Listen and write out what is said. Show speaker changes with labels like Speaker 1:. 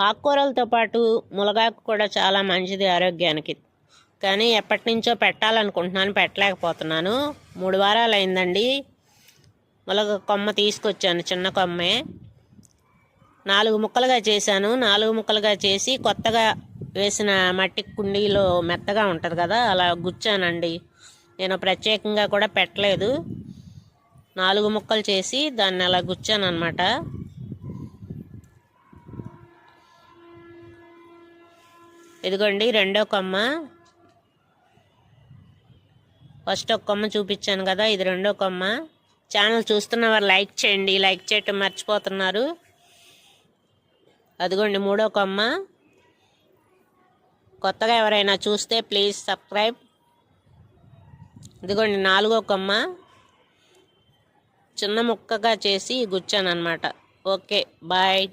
Speaker 1: ఆకుకూరలతో పాటు మునగాకు కూడా చాలా మంచిది ఆరోగ్యానికి. కానీ ఎప్పటి నుంచో పెట్టాలనుకుంటున్నాను పెట్టలేకపోతున్నాను. మూడు వారాలు అయిందండి. ములగ కొమ్మ తీసుకొచ్చాను చిన్న కొమ్మే. నాలుగు ముక్కలుగా చేశాను. నాలుగు ముక్కలుగా చేసి కొత్తగా వేసిన మట్టి కుండీలో మెత్తగా ఉంటుంది కదా అలా గుచ్చానండి. నేను ప్రత్యేకంగా కూడా పెట్టలేదు. నాలుగు ముక్కలు చేసి దాన్ని అలా గుచ్చాను అనమాట ఇదిగోండి రెండో కొమ్మ. ఫస్ట్ ఒక కొమ్మ చూపించాను కదా ఇది రెండో కొమ్మ. ఛానల్ చూస్తున్న వారు లైక్ చేయండి లైక్ చేయటం మర్చిపోతున్నారు. అదిగోండి మూడో కొమ్మ. కొత్తగా ఎవరైనా చూస్తే ప్లీజ్ సబ్స్క్రైబ్. ఇదిగోండి నాలుగో కొమ్మ. చిన్న ముక్కగా చేసి గుచ్చాను అనమాట ఓకే బాయ్.